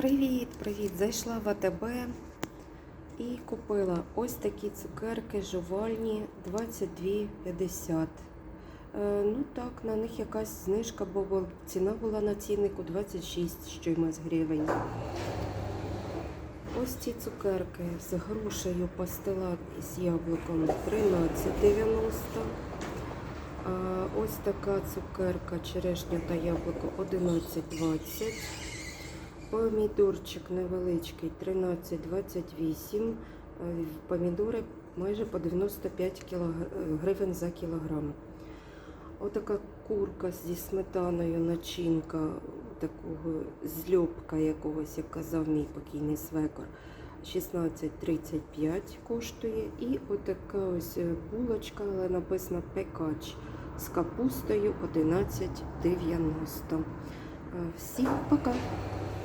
Привіт, привіт! Зайшла в АТБ і купила ось такі цукерки жувальні 22,50. Е, ну так, на них якась знижка, бо ціна була на ціннику 26 з чимось гривень. Ось ці цукерки з грушею пастила з яблуком 13,90. Ось така цукерка черешня та яблуко 11,20. Помідорчик невеличкий 13,28. Е, Помідори майже по 95 кілог... гривень за кілограм. Отака курка зі сметаною, начинка такого зльопка якогось, як казав мій покійний свекор. 16,35 коштує. І отака ось е, булочка, але написано пекач з капустою 11,90. Е, Всім пока!